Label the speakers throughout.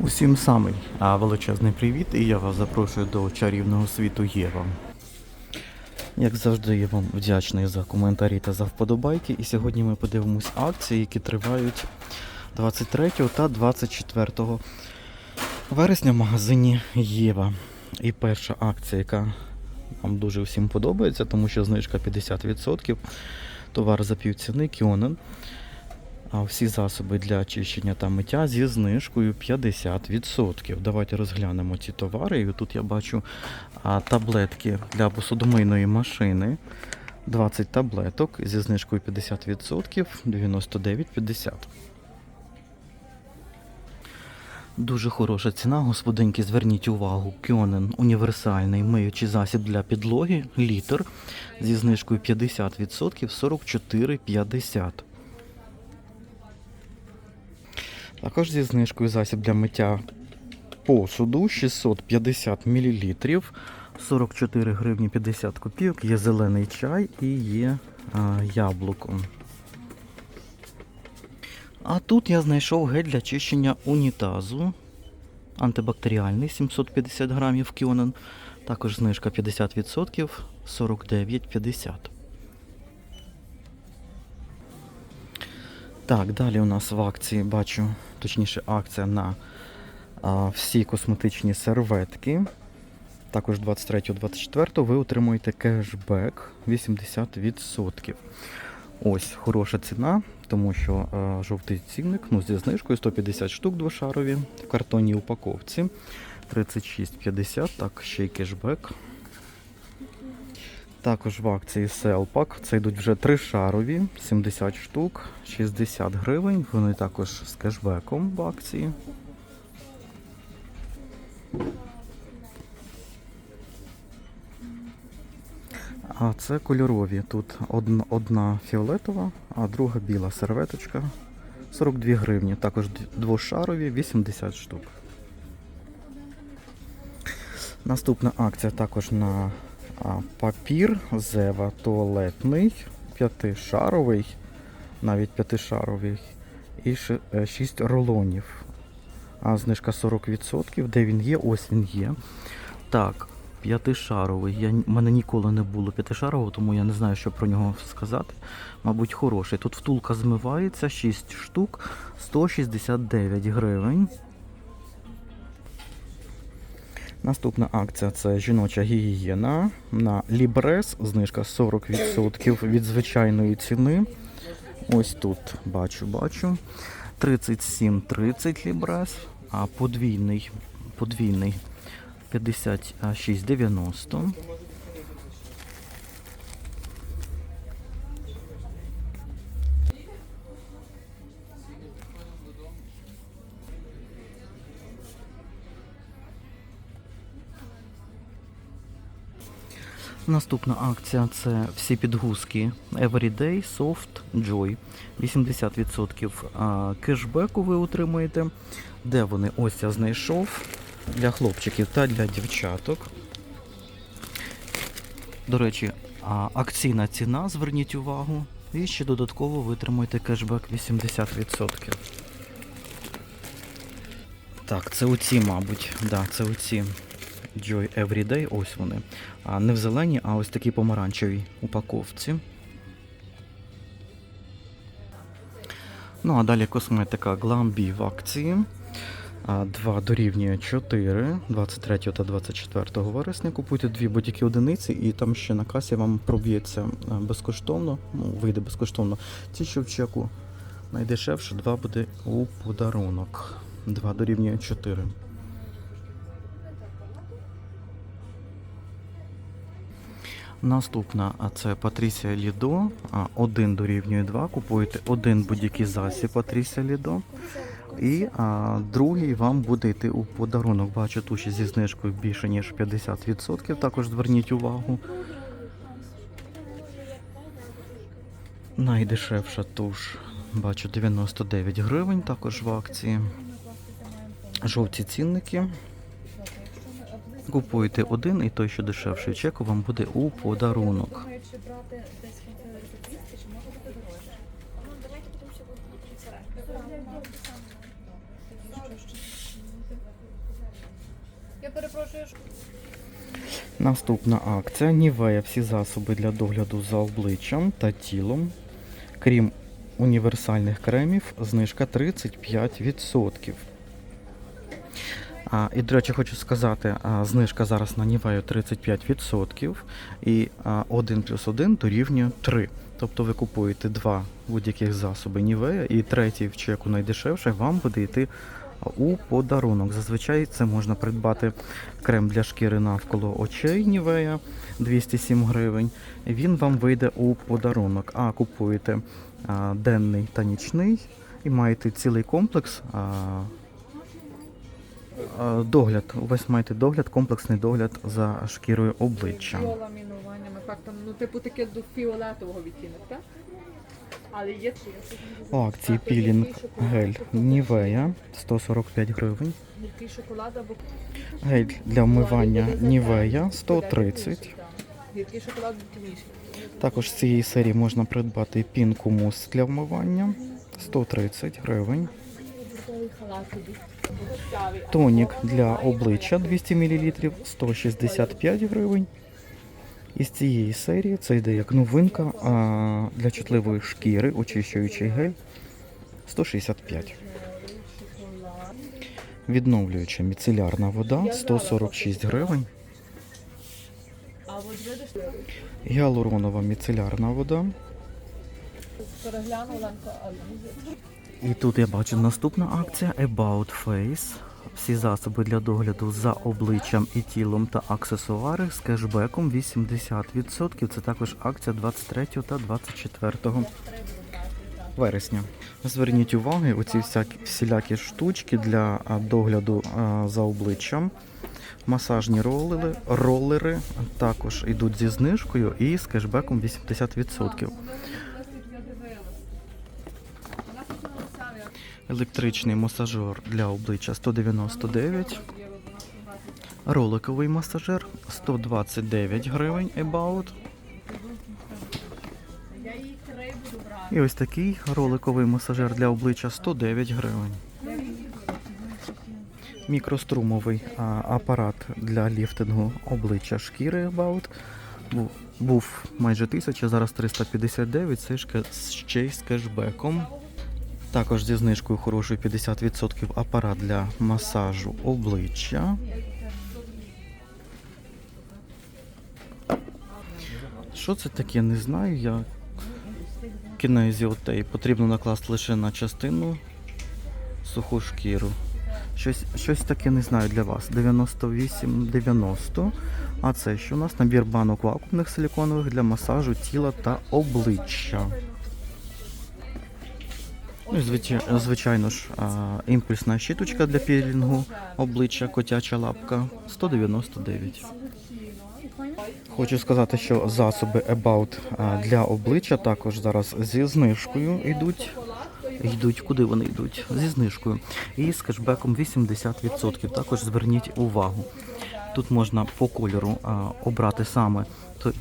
Speaker 1: Усім самий величезний привіт, і я вас запрошую до чарівного світу Єва. Як завжди, я вам вдячний за коментарі та за вподобайки. І сьогодні ми подивимось акції, які тривають 23 та 24 вересня в магазині Єва. І перша акція, яка нам дуже всім подобається, тому що знижка 50%. Товар за півціни Кіонен. А всі засоби для очищення та миття зі знижкою 50%. Давайте розглянемо ці товари. І тут я бачу таблетки для посудомийної машини. 20 таблеток зі знижкою 50%, 99,50. Дуже хороша ціна, господинки, зверніть увагу. Кьонен універсальний миючий засіб для підлоги, літр зі знижкою 50%, 44,50. Також зі знижкою засіб для миття посуду 650 мл, 44 гривні 50 копійок, є зелений чай і є а, яблуко. А тут я знайшов гель для чищення унітазу. Антибактеріальний 750 грамів Кіонен. Також знижка 50%, 49,50. Так, далі у нас в акції бачу, точніше, акція на а, всі косметичні серветки. Також 23-24 ви отримуєте кешбек 80%. Ось хороша ціна, тому що а, жовтий цінник ну, зі знижкою 150 штук двошарові в картонній упаковці. 36,50, так, ще й кешбек. Також в акції Селпак. Це йдуть вже тришарові, 70 штук, 60 гривень. Вони також з кешбеком в акції. А це кольорові. Тут одна, фіолетова, а друга біла серветочка. 42 гривні. Також двошарові, 80 штук. Наступна акція також на папір Зева туалетний, п'ятишаровий, навіть п'ятишаровий, і 6 рулонів. А знижка 40%. Де він є? Ось він є. Так, п'ятишаровий. Я, в мене ніколи не було п'ятишарового, тому я не знаю, що про нього сказати. Мабуть, хороший. Тут втулка змивається, 6 штук, 169 гривень. Наступна акція це жіноча гігієна на Лібрес. Знижка 40% від звичайної ціни. Ось тут бачу, бачу. 37,30 Лібрес, а подвійний, подвійний 56,90. Наступна акція це всі підгузки Everyday Soft Joy. 80% кешбеку ви отримуєте. Де вони? Ось я знайшов для хлопчиків та для дівчаток. До речі, акційна ціна, зверніть увагу. І ще додатково витримуєте кешбек 80%. Так, це оці, мабуть. Да, це оці. Joy Everyday, ось вони. А не в зеленій, а ось такій помаранчевій упаковці. Ну, а далі косметика Glambi в акції. А, 2 дорівнює 4, 23 та 24 вересня. Купуйте дві будь-які одиниці, і там ще на касі вам проб'ється безкоштовно, ну, вийде безкоштовно. Ті, що в чеку найдешевше, 2 буде у подарунок. 2 дорівнює 4. Наступна, це Патрісія Лідо. Один дорівнює 2. Купуєте один будь-який засіб Патрісія Лідо. І а, другий вам буде йти у подарунок. Бачу, ще зі знижкою більше, ніж 50%. Також зверніть увагу. Найдешевша туш. Бачу 99 гривень, також в акції. Жовті цінники. Купуєте один і той, що дешевший чеку, вам буде у подарунок.
Speaker 2: Якщо брати десь за 200, чи може бути дорожче?
Speaker 3: Давайте потім ще будемо
Speaker 2: Це Я перепрошую,
Speaker 1: Наступна акція Нівея всі засоби для догляду за обличчям та тілом. Крім універсальних кремів, знижка 35%. А, і, до речі, хочу сказати, а, знижка зараз на Нівею 35%, і а, 1 плюс 1 дорівнює 3. Тобто ви купуєте два будь-яких засоби Нівея, і третій в чеку найдешевше вам буде йти у подарунок. Зазвичай це можна придбати крем для шкіри навколо очей Нівея 207 гривень. Він вам вийде у подарунок. А купуєте а, денний та нічний і маєте цілий комплекс. А, догляд. У вас маєте догляд, комплексний догляд за шкірою обличчя.
Speaker 3: Фіоламінуванням, ефектом, ну, типу таке до фіолетового відтінок, так? Але є
Speaker 1: У акції пілінг гель Нівея 145 гривень.
Speaker 3: гіркий шоколад або
Speaker 1: Гель для вмивання Нівея 130.
Speaker 3: гіркий шоколад темніший.
Speaker 1: Також з цієї серії можна придбати пінку мус для вмивання 130 гривень. Тонік для обличчя 200 мл 165 гривень. Із цієї серії це йде як новинка а для чутливої шкіри очищуючий гель 165. Відновлююча міцелярна вода 146 гривень. Гіалуронова міцелярна вода. І тут я бачу наступна акція About Face. Всі засоби для догляду за обличчям і тілом та аксесуари з кешбеком 80%. Це також акція 23 та 24 вересня. Зверніть увагу, оці всякі всілякі штучки для догляду за обличчям. Масажні ролери, ролери також йдуть зі знижкою і з кешбеком 80%. Електричний масажер для обличчя 199. Роликовий масажер 129 гривень About. І ось такий роликовий масажер для обличчя 109 гривень. Мікрострумовий апарат для ліфтингу обличчя шкіри About. Був, майже 1000, зараз 359, це ще й з кешбеком. Також зі знижкою хорошою 50% апарат для масажу обличчя. Що це таке, не знаю. Я кінезіотей потрібно накласти лише на частину суху шкіру. Щось, щось таке не знаю для вас. 98,90. А це що у нас? Набір банок вакуумних силіконових для масажу тіла та обличчя. Ну, і звичайно ж, імпульсна щіточка для пілінгу обличчя, котяча лапка 199. Хочу сказати, що засоби About для обличчя також зараз зі знижкою йдуть. Йдуть, куди вони йдуть? Зі знижкою. І з кешбеком 80%. Також зверніть увагу. Тут можна по кольору а, обрати саме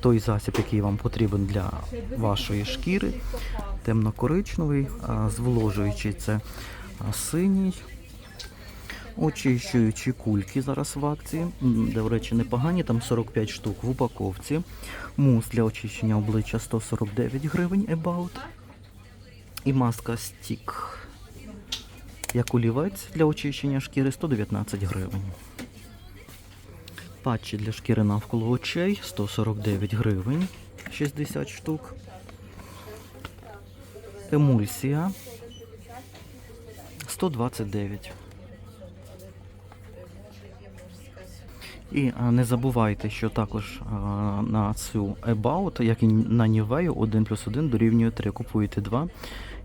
Speaker 1: той, засіб, який вам потрібен для вашої шкіри. Темно-коричневий, а, зволожуючий це а, синій. Очищуючі кульки зараз в акції, де, до речі, непогані, там 45 штук в упаковці. Мус для очищення обличчя 149 гривень About. І маска стік. Як олівець для очищення шкіри 119 гривень. Патчі для шкіри навколо очей 149 гривень 60 штук. Емульсія 129. І не забувайте, що також на цю About, як і на Нівею, 1 плюс 1 дорівнює 3. Купуєте 2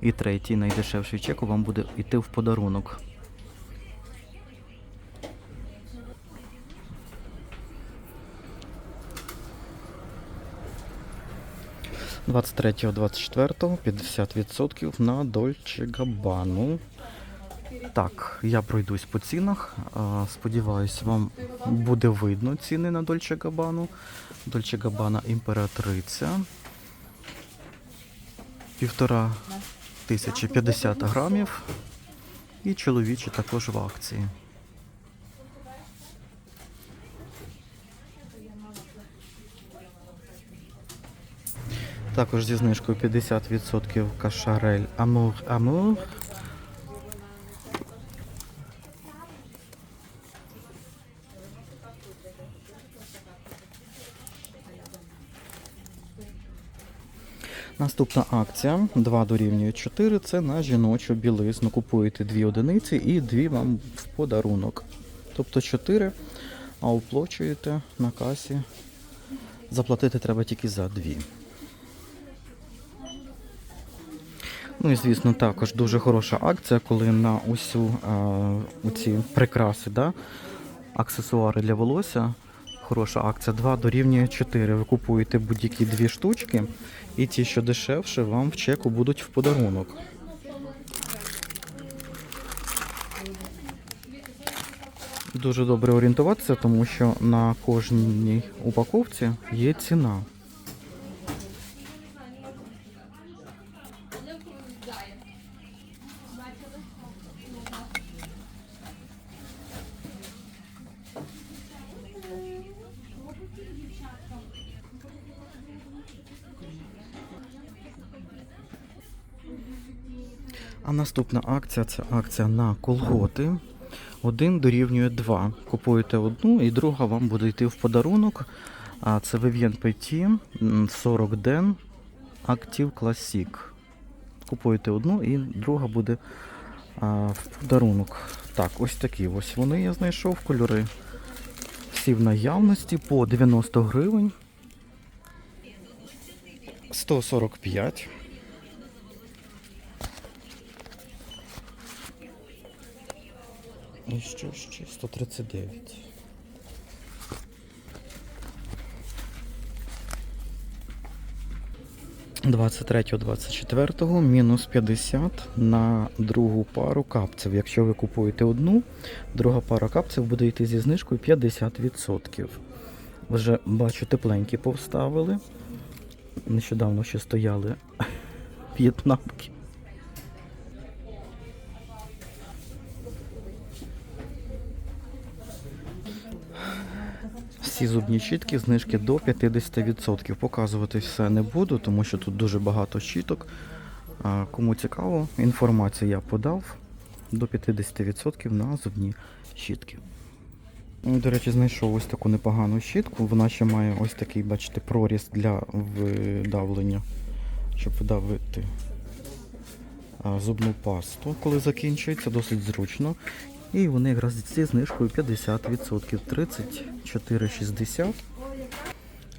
Speaker 1: і третій найдешевший чек вам буде йти в подарунок. Двадцять третього, двадцять четвертого, 50% на Дольче Габану. Так, я пройдусь по цінах. Сподіваюсь, вам буде видно ціни на Дольче Габану. Дольче Габана імператриця. Півтора тисячі 50 грамів. І чоловічі також в акції. Також зі знижкою 50% кашарель Амур Амур. Наступна акція 2 дорівнює 4 це на жіночу білизну. Купуєте дві одиниці і дві вам в подарунок. Тобто 4, а оплачуєте на касі. Заплатити треба тільки за дві. Ну і звісно, також дуже хороша акція, коли на усю е, ці прикраси, да, аксесуари для волосся. Хороша акція 2 дорівнює 4. Ви купуєте будь-які дві штучки, і ті, що дешевше, вам в чеку будуть в подарунок. Дуже добре орієнтуватися, тому що на кожній упаковці є ціна. Наступна акція це акція на колготи. Один дорівнює 2. Купуєте одну і друга вам буде йти в подарунок. А це Vivien Petit м, 40 ден Active Classic. Купуєте одну і друга буде а, в подарунок. Так, ось такі ось вони я знайшов кольори. Всі в наявності по 90 гривень. 145. І що ще? 139. Двадцять третього, двадцять четвертого, мінус 50 на другу пару капців. Якщо ви купуєте одну, друга пара капців буде йти зі знижкою 50%. Вже бачу, тепленькі повставили. Нещодавно ще стояли в'єтнамки. Всі зубні щітки знижки до 50%. Показувати все не буду, тому що тут дуже багато щіток. Кому цікаво, інформацію я подав до 50% на зубні щітки. До речі, знайшов ось таку непогану щітку. Вона ще має ось такий, бачите, проріз для видавлення, щоб видавити зубну пасту, коли закінчується, досить зручно. І вони якраз зі знижкою 50%, 34,60.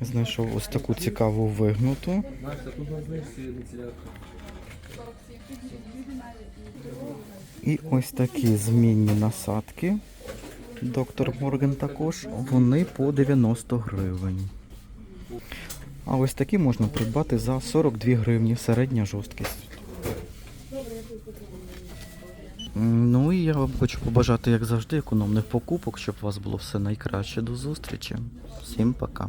Speaker 1: Знайшов ось таку цікаву вигнуту. І ось такі змінні насадки. Доктор Морген також. Вони по 90 гривень. А ось такі можна придбати за 42 гривні середня жорсткість. Ну я вам хочу побажати, як завжди, економних покупок, щоб у вас було все найкраще. До зустрічі. Всім пока.